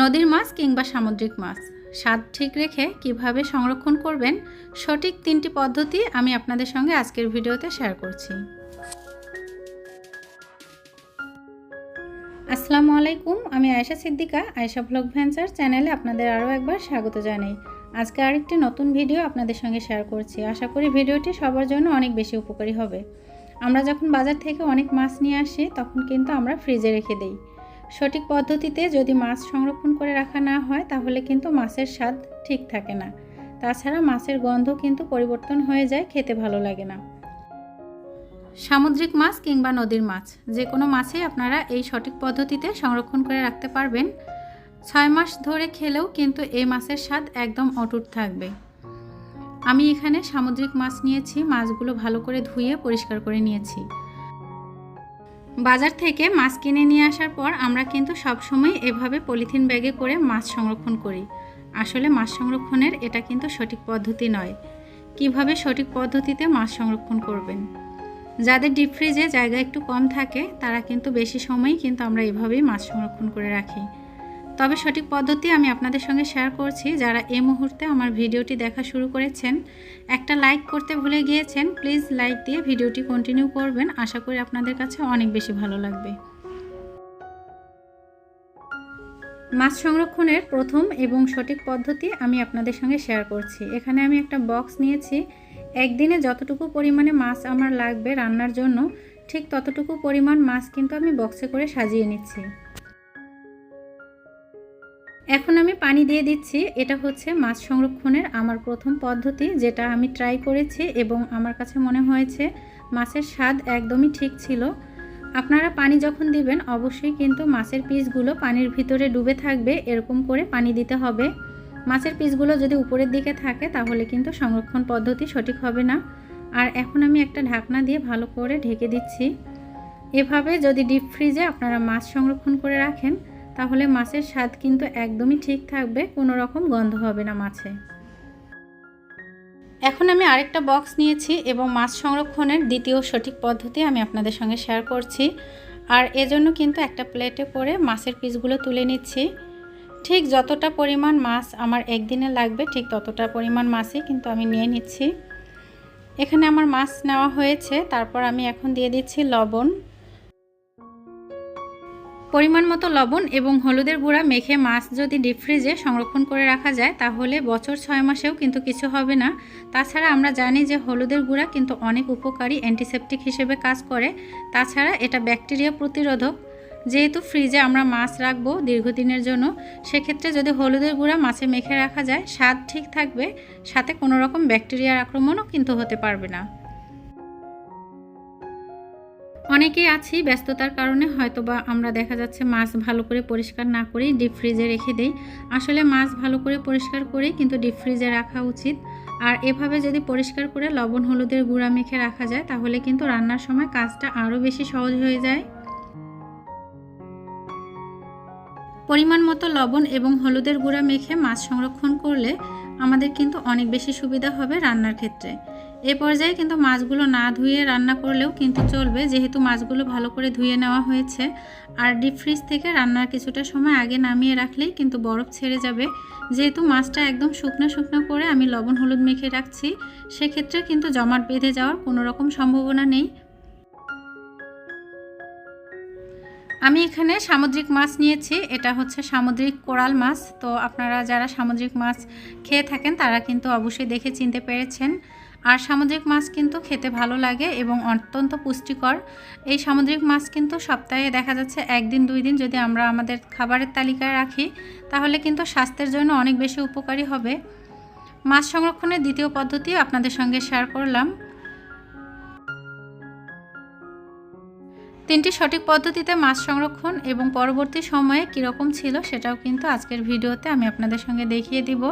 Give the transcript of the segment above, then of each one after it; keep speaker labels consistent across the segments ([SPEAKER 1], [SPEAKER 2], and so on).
[SPEAKER 1] নদীর মাছ কিংবা সামুদ্রিক মাছ। স্বাদ ঠিক রেখে কীভাবে সংরক্ষণ করবেন, সঠিক তিনটি পদ্ধতি আমি আপনাদের সঙ্গে আজকের ভিডিওতে শেয়ার করছি। আসসালামু আলাইকুম, আমি আয়েশা সিদ্দিকা, আয়েশা ব্লগ ভেঞ্চার চ্যানেলে আপনাদের আরও একবার স্বাগত জানাই। আজকে আরেকটি নতুন ভিডিও আপনাদের সঙ্গে শেয়ার করছি। আশা করি ভিডিওটি সবার জন্য অনেক বেশি উপকারী হবে। আমরা যখন বাজার থেকে অনেক মাছ নিয়ে আসি, তখন কিন্তু আমরা ফ্রিজে রেখে দিই। সঠিক পদ্ধতিতে যদি মাছ সংরক্ষণ করে রাখা না হয়, তাহলে কিন্তু মাছের স্বাদ ঠিক থাকে না। তাছাড়া মাছের গন্ধ কিন্তু পরিবর্তন হয়ে যায়, খেতে ভালো লাগে না। সামুদ্রিক মাছ কিংবা নদীর মাছ, যে কোনো মাছই আপনারা এই সঠিক পদ্ধতিতে সংরক্ষণ করে রাখতে পারবেন। ছয় মাস ধরে খেলেও কিন্তু এই মাছের স্বাদ একদম অটুট থাকবে। আমি এখানে সামুদ্রিক মাছ নিয়েছি, মাছগুলো ভালো করে ধুয়ে পরিষ্কার করে নিয়েছি। বাজার থেকে মাছ কিনে নিয়ে আসার পর আমরা কিন্তু সবসময় এভাবে পলিথিন ব্যাগে করে মাছ সংরক্ষণ করি। আসলে মাছ সংরক্ষণের এটা কিন্তু সঠিক পদ্ধতি নয়। কীভাবে সঠিক পদ্ধতিতে মাছ সংরক্ষণ করবেন? যাদের ডিপ ফ্রিজে জায়গা একটু কম থাকে, তারা কিন্তু বেশি সময়ই কিন্তু আমরা এভাবেই মাছ সংরক্ষণ করে রাখি। তবে সঠিক পদ্ধতি আমি আপনাদের সঙ্গে শেয়ার করছি। যারা এই মুহূর্তে আমার ভিডিওটি দেখা শুরু করেছেন, একটা লাইক করতে ভুলে গিয়েছেন প্লিজ লাইক দিয়ে ভিডিওটি কন্টিনিউ করবেন। আশা করি আপনাদের কাছে অনেক বেশি ভালো লাগবে। মাছ সংরক্ষণের প্রথম এবং সঠিক পদ্ধতি আমি আপনাদের সঙ্গে শেয়ার করছি। এখানে আমি একটা বক্স নিয়েছি। একদিনে যতটুকু পরিমাণে মাছ আমার লাগবে রান্নার জন্য, ঠিক ততটুকু পরিমাণ মাছ কিন্তু আমি বক্সে করে সাজিয়ে নিচ্ছি। এখন আমি পানি দিয়ে দিচ্ছি। এটা হচ্ছে মাছ সংরক্ষণের আমার প্রথম পদ্ধতি যেটা আমি ট্রাই করেছি এবং আমার কাছে মনে হয়েছে মাছের স্বাদ একদমই ঠিক ছিল। আপনারা পানি যখন দিবেন, অবশ্যই কিন্তু মাছের পিসগুলো পানির ভিতরে ডুবে থাকবে, এরকম করে পানি দিতে হবে। মাছের পিসগুলো যদি উপরের দিকে থাকে, তাহলে কিন্তু সংরক্ষণ পদ্ধতি সঠিক হবে না। আর এখন আমি একটা ঢাকনা দিয়ে ভালো করে ঢেকে দিচ্ছি। এভাবে যদি ডিপ ফ্রিজে আপনারা মাছ সংরক্ষণ করে রাখেন তাহলে মাছের স্বাদ কিন্তু একদমই ঠিক থাকবে, কোনো রকম গন্ধ হবে না মাছে। এখন আমি আরেকটা বক্স নিয়েছি এবং মাছ সংরক্ষণের দ্বিতীয় সঠিক পদ্ধতি আমি আপনাদের সঙ্গে শেয়ার করছি। আর এজন্য কিন্তু একটা প্লেটে করে মাছের পিসগুলো তুলে নিচ্ছি। ঠিক যতটা পরিমাণ মাছ আমার একদিনে লাগবে, ঠিক ততটা পরিমাণ মাছই কিন্তু আমি নিয়ে নিচ্ছি। এখানে আমার মাছ নেওয়া হয়েছে, তারপর আমি এখন দিয়ে দিচ্ছি লবণ। পরিমাণ মতো লবণ এবং হলুদের গুঁড়া মেখে মাছ যদি ডিপ ফ্রিজে সংরক্ষণ করে রাখা যায়, তাহলে বছর ছয় মাসেও কিন্তু কিছু হবে না। তাছাড়া আমরা জানি যে হলুদের গুঁড়া কিন্তু অনেক উপকারী অ্যান্টিসেপটিক হিসেবে কাজ করে। তাছাড়া এটা ব্যাকটেরিয়া প্রতিরোধক। যেহেতু ফ্রিজে আমরা মাছ রাখব দীর্ঘদিনের জন্য, সেক্ষেত্রে যদি হলুদের গুঁড়া মাছে মেখে রাখা যায়, স্বাদ ঠিক থাকবে। সাথে কোনো রকম ব্যাকটেরিয়ার আক্রমণও কিন্তু হতে পারবে না। অনেকেই আছি ব্যস্ততার কারণে হয়তো বা আমরা দেখা যাচ্ছে মাছ ভালো করে পরিষ্কার না করেই ডিপ ফ্রিজে রেখে দেই। আসলে মাছ ভালো করে পরিষ্কার করেই কিন্তু ডিপ ফ্রিজে রাখা উচিত। আর এভাবে যদি পরিষ্কার করে লবণ, হলুদের গুঁড়া মেখে রাখা যায়, তাহলে কিন্তু রান্নার সময় কাজটা আরও বেশি সহজ হয়ে যায়। পরিমাণ মতো লবণ এবং হলুদের গুঁড়া মেখে মাছ সংরক্ষণ করলে আমাদের কিন্তু অনেক বেশি সুবিধা হবে রান্নার ক্ষেত্রে। এ পর্যায়ে কিন্তু মাছগুলো না ধুয়ে রান্না করলেও কিন্তু চলবে। যেহেতু মাছগুলো ভালো করে ধুয়ে নেওয়া হয়েছে, আর ডিপ ফ্রিজ থেকে রান্নার কিছুটা সময় আগে নামিয়ে রাখলেই কিন্তু বরফ ছেড়ে যাবে। যেহেতু মাছটা একদম শুকনো শুকনো করে আমি লবণ হলুদ মেখে রাখছি, সেক্ষেত্রে কিন্তু জমাট বেঁধে যাওয়ার কোনো রকম সম্ভাবনা নেই। আমি এখানে সামুদ্রিক মাছ নিয়েছি, এটা হচ্ছে সামুদ্রিক কোরাল মাছ। তো আপনারা যারা সামুদ্রিক মাছ খেয়ে থাকেন, তারা কিন্তু অবশ্যই দেখে চিনতে পেরেছেন। আর সামুদ্রিক মাছ কিন্তু খেতে ভালো লাগে এবং অত্যন্ত পুষ্টিকর। এই সামুদ্রিক মাছ কিন্তু সপ্তাহে দেখা যাচ্ছে একদিন, দুই দিন যদি আমরা আমাদের খাবারের তালিকায় রাখি, তাহলে কিন্তু স্বাস্থ্যের জন্য অনেক বেশি উপকারী হবে। মাছ সংরক্ষণের দ্বিতীয় পদ্ধতি আপনাদের সঙ্গে শেয়ার করলাম। তিনটি সঠিক পদ্ধতিতে মাছ সংরক্ষণ এবং পরবর্তী সময়ে কীরকম ছিল সেটাও কিন্তু আজকের ভিডিওতে আমি আপনাদের সঙ্গে দেখিয়ে দিব।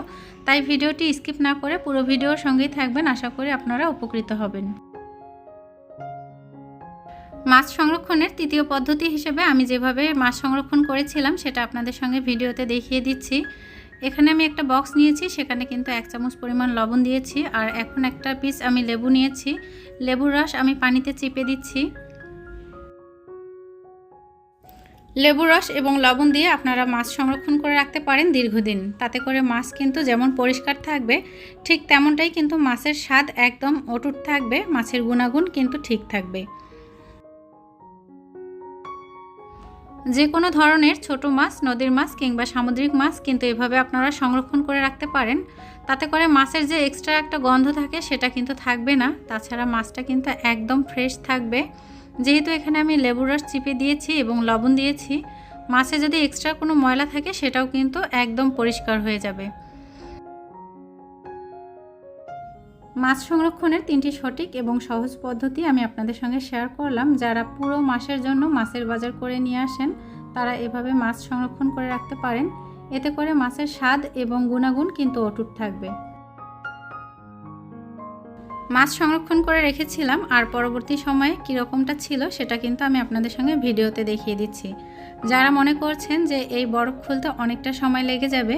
[SPEAKER 1] তাই ভিডিওটি স্কিপ না করে পুরো ভিডিওর সঙ্গেই থাকবেন, আশা করি আপনারা উপকৃত হবেন। মাছ সংরক্ষণের তৃতীয় পদ্ধতি হিসেবে আমি যেভাবে মাছ সংরক্ষণ করেছিলাম সেটা আপনাদের সঙ্গে ভিডিওতে দেখিয়ে দিচ্ছি। এখানে আমি একটা বক্স নিয়েছি, সেখানে কিন্তু এক চামচ পরিমাণ লবণ দিয়েছি আর এখন একটা পিস আমি লেবু নিয়েছি। লেবুর রস আমি পানিতে চিপে দিচ্ছি। লেবু রস এবং লবণ দিয়ে আপনারা মাছ সংরক্ষণ করে রাখতে পারেন দীর্ঘদিন। তাতে করে মাছ কিন্তু যেমন পরিষ্কার থাকবে, ঠিক তেমনটাই কিন্তু মাছের স্বাদ একদম অটুট থাকবে, মাছের গুণাগুণ কিন্তু ঠিক থাকবে। যে কোনো ধরনের ছোট মাছ, নদীর মাছ কিংবা সামুদ্রিক মাছ কিন্তু এভাবে আপনারা সংরক্ষণ করে রাখতে পারেন। তাতে করে মাছের যে এক্সট্রা একটা গন্ধ থাকে সেটা কিন্তু থাকবে না। তাছাড়া মাছটা কিন্তু একদম ফ্রেশ থাকবে। যেহেতু এখানে আমি লেবুর রস চিপে দিয়েছি এবং লবণ দিয়েছি, মাছে যদি এক্সট্রা কোনো ময়লা থাকে সেটাও কিন্তু একদম পরিষ্কার হয়ে যাবে। মাছ সংরক্ষণের তিনটি সঠিক এবং সহজ পদ্ধতি আমি আপনাদের সঙ্গে শেয়ার করলাম। যারা পুরো মাসের জন্য মাছের বাজার করে নিয়ে আসেন, তারা এভাবে মাছ সংরক্ষণ করে রাখতে পারেন। এতে করে মাছের স্বাদ এবং গুণাগুণ কিন্তু অটুট থাকবে। মাছ সংরক্ষণ করে রেখেছিলাম, আর পরবর্তী সময়ে কীরকমটা ছিল সেটা কিন্তু আমি আপনাদের সঙ্গে ভিডিওতে দেখিয়ে দিচ্ছি। যারা মনে করছেন যে এই বরফ খুলতে অনেকটা সময় লেগে যাবে,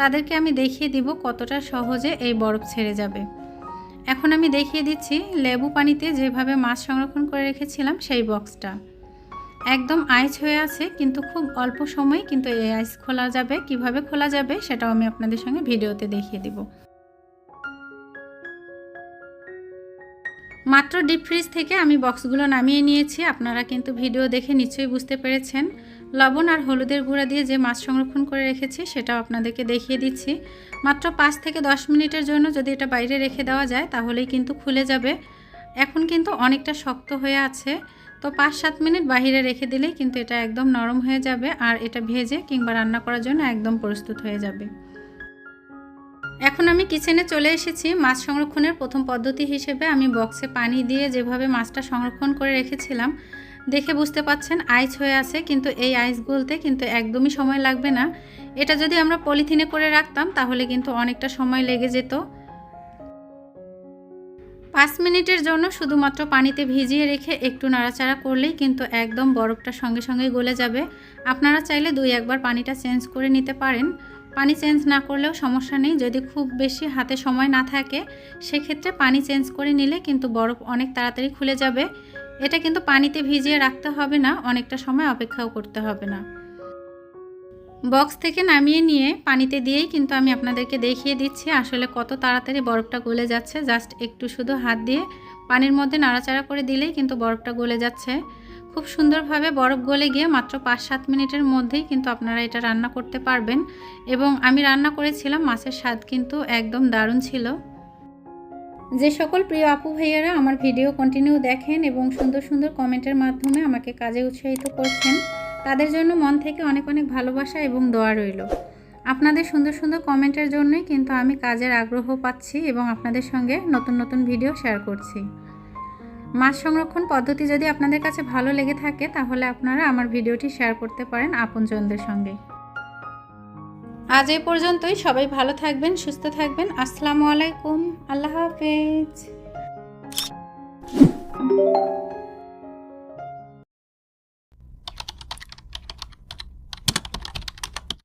[SPEAKER 1] তাদেরকে আমি দেখিয়ে দিব কতটা সহজে এই বরফ ছেড়ে যাবে। এখন আমি দেখিয়ে দিচ্ছি লেবু পানিতে যেভাবে মাছ সংরক্ষণ করে রেখেছিলাম সেই বক্সটা। একদম আইস হয়ে আছে, কিন্তু খুব অল্প সময় কিন্তু এই আইস খোলা যাবে। কীভাবে খোলা যাবে সেটাও আমি আপনাদের সঙ্গে ভিডিওতে দেখিয়ে দিব। মাত্র ডিপ ফ্রিজ থেকে আমি বক্সগুলো নামিয়ে নিয়েছি। আপনারা কিন্তু ভিডিও দেখে নিশ্চয়ই বুঝতে পেরেছেন। লবণ আর হলুদের গুঁড়া দিয়ে যে মাছ সংরক্ষণ করে রেখেছি, সেটাও আপনাদেরকে দেখিয়ে দিচ্ছি। মাত্র পাঁচ থেকে দশ মিনিটের জন্য যদি এটা বাইরে রেখে দেওয়া যায়, তাহলেই কিন্তু খুলে যাবে। এখন কিন্তু অনেকটা শক্ত হয়ে আছে। তো পাঁচ সাত মিনিট বাহিরে রেখে দিলেই কিন্তু এটা একদম নরম হয়ে যাবে, আর এটা ভেজে কিংবা রান্না করার জন্য একদম প্রস্তুত হয়ে যাবে। এখন আমি কিচেনে চলে এসেছি। মাছ সংরক্ষণের প্রথম পদ্ধতি হিসেবে আমি বক্সে পানি দিয়ে যেভাবে মাছটা সংরক্ষণ করে রেখেছিলাম, দেখে বুঝতে পাচ্ছেন আইস হয়ে আছে, কিন্তু এই আইস গলতে কিন্তু একদমই সময় লাগবে না। এটা যদি আমরা পলিথিনে করে রাখতাম, তাহলে কিন্তু অনেকটা সময় লেগে যেত। পাঁচ মিনিটের জন্য শুধুমাত্র পানিতে ভিজিয়ে রেখে একটু নাড়াচাড়া করলেই কিন্তু একদম বরফটা সঙ্গে সঙ্গে গলে যাবে। আপনারা চাইলে দুই একবার পানিটা চেঞ্জ করে নিতে পারেন। পানি চেঞ্জ না করলেও সমস্যা নেই। যদি খুব বেশি হাতে সময় না থাকে, সেক্ষেত্রে পানি চেঞ্জ করে নিলে কিন্তু বরফ অনেক তাড়াতাড়ি খুলে যাবে। এটা কিন্তু পানিতে ভিজিয়ে রাখতে হবে না, অনেকটা সময় অপেক্ষাও করতে হবে না। বক্স থেকে নামিয়ে নিয়ে পানিতে দিয়েই কিন্তু আমি আপনাদেরকে দেখিয়ে দিচ্ছি আসলে কত তাড়াতাড়ি বরফটা গলে যাচ্ছে। জাস্ট একটু শুধু হাত দিয়ে পানির মধ্যে নাড়াচাড়া করে দিলেই কিন্তু বরফটা গলে যাচ্ছে। খুব সুন্দরভাবে বরফ গলে গিয়ে মাত্র পাঁচ সাত মিনিটের মধ্যেই কিন্তু আপনারা এটা রান্না করতে পারবেন এবং আমি রান্না করেছিলাম, মাছের স্বাদ কিন্তু একদম দারুণ ছিল। যে সকল প্রিয় আপু ভাইয়ারা আমার ভিডিও কন্টিনিউ দেখেন এবং সুন্দর সুন্দর কমেন্টের মাধ্যমে আমাকে কাজে উৎসাহিত করছেন, তাদের জন্য মন থেকে অনেক অনেক ভালোবাসা এবং দোয়া রইল। আপনাদের সুন্দর সুন্দর কমেন্টের জন্যই কিন্তু আমি কাজের আগ্রহ পাচ্ছি এবং আপনাদের সঙ্গে নতুন নতুন ভিডিও শেয়ার করছি। মাছ সংরক্ষণ পদ্ধতি যদি আপনাদের কাছে ভালো লেগে থাকে, তাহলে আপনারা আমার ভিডিওটি শেয়ার করতে পারেন আপনজনদের সঙ্গে। আজ এই পর্যন্তই। সবাই ভালো থাকবেন, সুস্থ থাকবেন। আসসালামু আলাইকুম। আল্লাহ হাফেজ।